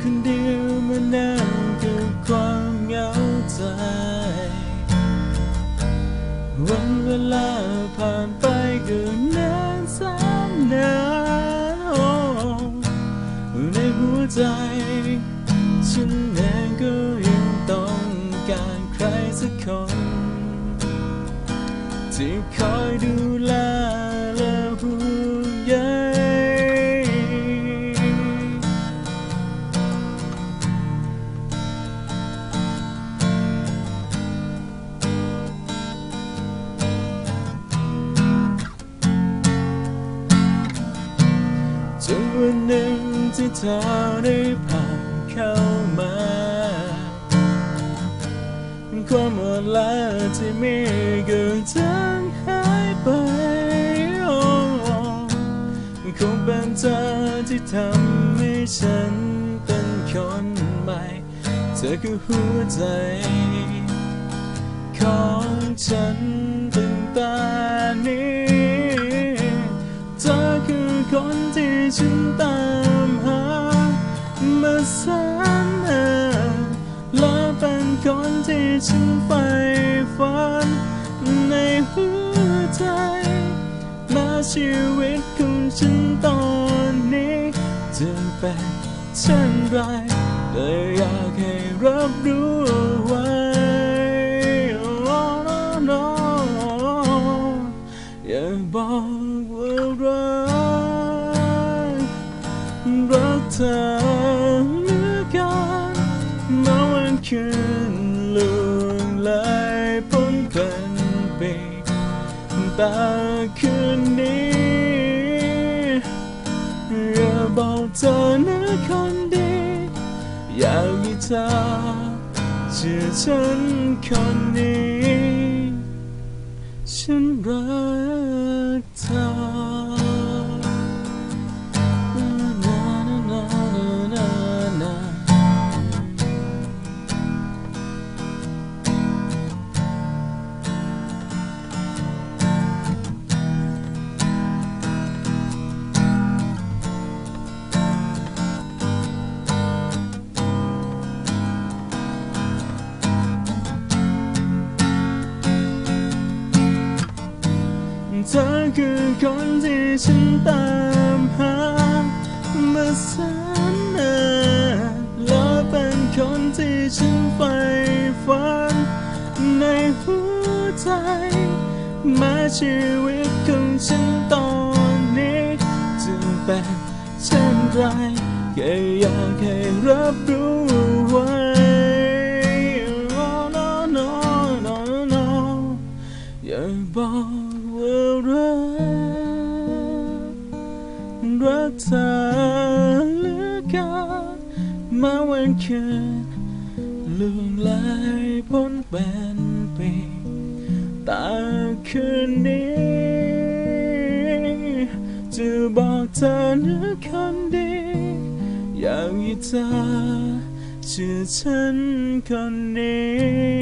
คนเดียวมานานกับความเหงาใจ วันเวลาผ่านไปก็นานแสนนานโอ้ในหัวใจ ฉันเองก็ยังต้องการใครสักคน ที่คอยดู วันหนึ่งที่เธอได้ผ่านเข้ามาความหมดแล้วที่มีก็จางหายไปคงเป็นเธอที่ทำให้ฉันเป็นคนใหม่ เธอคือหัวใจ ของฉันตั้งแต่นี้ คนที่ฉันตามหามาแสนนานและเป็นคนที่ฉันใฝ่ฝันในหัวใจแม้ชีวิตของฉันตอนนี้จะเป็นเช่นไรแต่อยากให้รับรู้เอาไว้ Oh, no, no. อย่าบอกว่า เธอเหลือเกันเมื่อวันคืนล่วงเลยพ้นเป็นปีแต่คืนนี้อย่าบอกเธอนะคนดีอยากให้เธอเชื่อฉันคนนี้ฉันรัก เธอคือคนที่ฉันตามหามาแสนนานและเป็นคนที่ฉันใฝ่ฝันในหัวใจแม้ชีวิตของฉันตอนนี้จะเป็นเช่นไรแค่อยากให้รับรู้ไว้ Oh, no, no, no, no. อย่าบอก ว่ารักรักเธอเหลือเกันมาวันคืนล่วงเลยพ้นเป็นปีต่คืนนี้จะบอกเธอนะคนดีอยากให้เธอเชื่อฉันคนนี้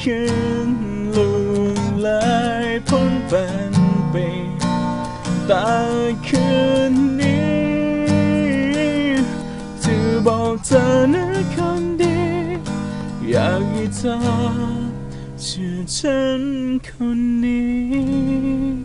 คืนล่วงเลยพ้นเป็นปีแต่คืนนี้จะบอกเธอนะคนดีอยากให้เธอเชื่อฉันคนนี้